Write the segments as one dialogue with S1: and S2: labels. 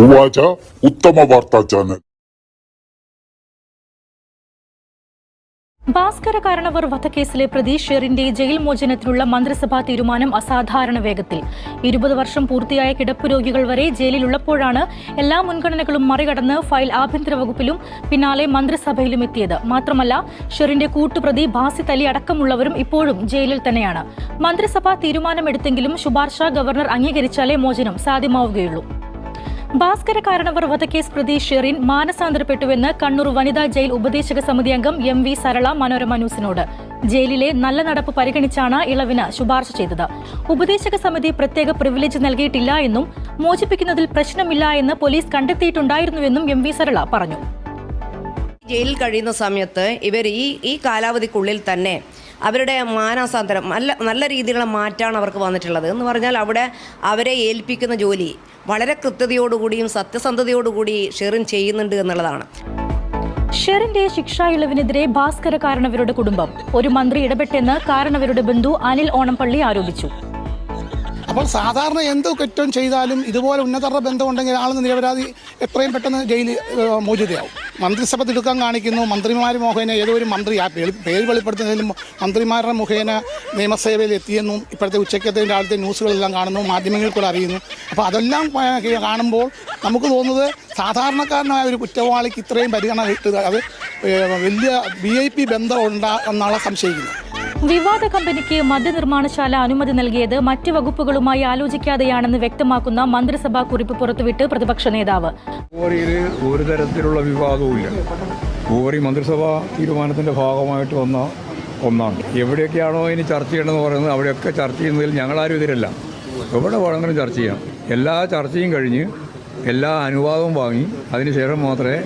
S1: ഉവാച ഉത്തമ വാർത്താ ചാനൽ.
S2: ഭാസ്കര കാരണവർ വധക്കേസിലെ പ്രതി ഷെറിന്റെ ജയിൽ മോചനത്തിനുള്ള മന്ത്രിസഭാ തീരുമാനം അസാധാരണ വേഗത്തിൽ. ഇരുപത് വർഷം പൂർത്തിയായ കിടപ്പ് രോഗികൾ വരെ ജയിലിലുള്ളപ്പോഴാണ് എല്ലാ മുൻഗണനകളും മറികടന്ന് ഫയൽ ആഭ്യന്തര വകുപ്പിലും പിന്നാലെ മന്ത്രിസഭയിലും എത്തിയത്. മാത്രമല്ല ഷെറിന്റെ കൂട്ടുപ്രതി ഭാസി തലി അടക്കമുള്ളവരും ഇപ്പോഴും ജയിലിൽ തന്നെയാണ്. മന്ത്രിസഭാ തീരുമാനമെടുത്തെങ്കിലും ശുപാർശ ഗവർണർ അംഗീകരിച്ചാലേ മോചനം സാധ്യമാവുകയുള്ളൂ. ഭാസ്കര കാരണവർ വധക്കേസ് പ്രതി ഷെറിൻ മാനസാന്തരപ്പെട്ടുവെന്ന് കണ്ണൂർ വനിതാ ജയിൽ ഉപദേശക സമിതി അംഗം എം വി സരള മനോരമ ന്യൂസിനോട്. ജയിലിലെ നല്ല നടപ്പ് പരിഗണിച്ചാണ് ഇളവിന് ശുപാർശ ചെയ്തത്. ഉപദേശക സമിതി പ്രത്യേക പ്രിവിലേജ് നൽകിയിട്ടില്ല എന്നും മോചിപ്പിക്കുന്നതിൽ പ്രശ്നമില്ല എന്ന് പോലീസ് കണ്ടെത്തിയിട്ടുണ്ടായിരുന്നുവെന്നും എം വി സരള പറഞ്ഞു.
S3: ജയിലിൽ കഴിയുന്ന സമയത്ത് ഇവർ ഈ ഈ കാലാവധിക്കുള്ളിൽ തന്നെ അവരുടെ മാനസാന്തരം നല്ല നല്ല രീതിയിലുള്ള മാറ്റമാണ് അവർക്ക് വന്നിട്ടുള്ളത് എന്ന് പറഞ്ഞാൽ അവിടെ അവരെ ഏൽപ്പിക്കുന്ന ജോലി വളരെ കൃത്യതയോടുകൂടിയും സത്യസന്ധതയോടുകൂടി ഷെറിൻ ചെയ്യുന്നുണ്ട് എന്നുള്ളതാണ്.
S2: ഷെറിന്റെ ശിക്ഷാ ഇളവിനെതിരെ ഭാസ്കര കാരണവരുടെ കുടുംബം. ഒരു മന്ത്രി ഇടപെട്ടെന്ന് കാരണവരുടെ ബന്ധു അനിൽ ഓണംപള്ളി ആരോപിച്ചു.
S4: അപ്പോൾ സാധാരണ എന്ത് കുറ്റം ചെയ്താലും ഇതുപോലെ ഉന്നതരുടെ ബന്ധമുണ്ടെങ്കിൽ ആളെന്ന് നിരപരാധി എത്രയും പെട്ടെന്ന് ജയിലിൽ മോചിതയാവും. മന്ത്രിസഭ തിടുക്കം കാണിക്കുന്നു. മന്ത്രിമാർ മുഖേന ഏതൊരു മന്ത്രി ആ പേര് വെളിപ്പെടുത്തുന്നതിലും മന്ത്രിമാരുടെ മുഖേന നിയമസേവയിൽ എത്തിയെന്നും ഇപ്പോഴത്തെ ഉച്ചക്കത്തെ രാവിലത്തെ ന്യൂസുകളെല്ലാം കാണുന്നു. മാധ്യമങ്ങളിൽ കൂടെ അറിയുന്നു. അപ്പോൾ അതെല്ലാം കാണുമ്പോൾ നമുക്ക് തോന്നുന്നത് സാധാരണക്കാരനായ ഒരു കുറ്റവാളിക്ക് ഇത്രയും പരിഗണന കിട്ടുക. അത് വലിയ വി ഐ പി ബന്ധം ഉണ്ടാ എന്നാണ് സംശയിക്കുന്നത്.
S2: വിവാദ കമ്പനിക്ക് മദ്യനിർമ്മാണശാല അനുമതി നൽകിയത് മറ്റ് വകുപ്പുകളുമായി ആലോചിക്കാതെയാണെന്ന് വ്യക്തമാക്കുന്ന മന്ത്രിസഭാ കുറിപ്പ് പുറത്തുവിട്ട് പ്രതിപക്ഷ നേതാവ്.
S5: ഒരു തരത്തിലുള്ള വിവാദവുമില്ല ഓവറി മന്ത്രിസഭാ തീരുമാനത്തിന്റെ ഭാഗമായിട്ട് വന്ന ഒന്നാണ്. എവിടെയൊക്കെയാണോ ഇനി ചർച്ച ചെയ്യണമെന്ന് പറയുന്നത് അവിടെയൊക്കെ ചർച്ച ചെയ്യുന്നതിൽ ഞങ്ങളാരും എതിരല്ല. എവിടെ വേണമെങ്കിലും ചർച്ച ചെയ്യാം. എല്ലാ ചർച്ചയും കഴിഞ്ഞ് എല്ലാ അനുവാദവും വാങ്ങി അതിനുശേഷം മാത്രമേ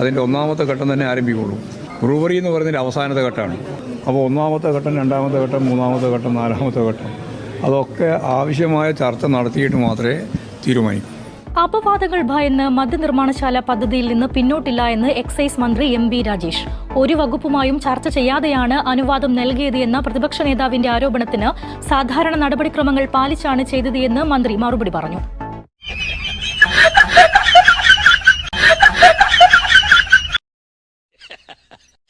S5: അതിന്റെ ഒന്നാമത്തെ ഘട്ടം തന്നെ ആരംഭിക്കുള്ളൂ. ബ്രൂവറി എന്ന് പറയുന്നതിന്റെ അവസാനത്തെ ഘട്ടമാണ്. അപ്പോൾ ഒന്നാമത്തെ ഘട്ടം രണ്ടാമത്തെ ഘട്ടം മൂന്നാമത്തെ ഘട്ടം നാലാമത്തെ ഘട്ടം. അതൊക്കെ ആവശ്യമായ ചർച്ച നടത്തിയിട്ട് മാത്രമേ തീരുമാനിക്കൂ.
S2: അപവാദങ്ങൾ ഭയന്ന് മദ്യനിർമ്മാണശാല പദ്ധതിയിൽ നിന്ന് പിന്നോട്ടില്ല എന്ന് എക്സൈസ് മന്ത്രി എം ബി രാജേഷ്. ഒരു വകുപ്പുമായും ചർച്ച ചെയ്യാതെയാണ് അനുവാദം നൽകിയത് എന്ന പ്രതിപക്ഷ നേതാവിന്റെ ആരോപണത്തിന് സാധാരണ നടപടിക്രമങ്ങൾ പാലിച്ചാണ് ചെയ്തത് മന്ത്രി മറുപടി പറഞ്ഞു.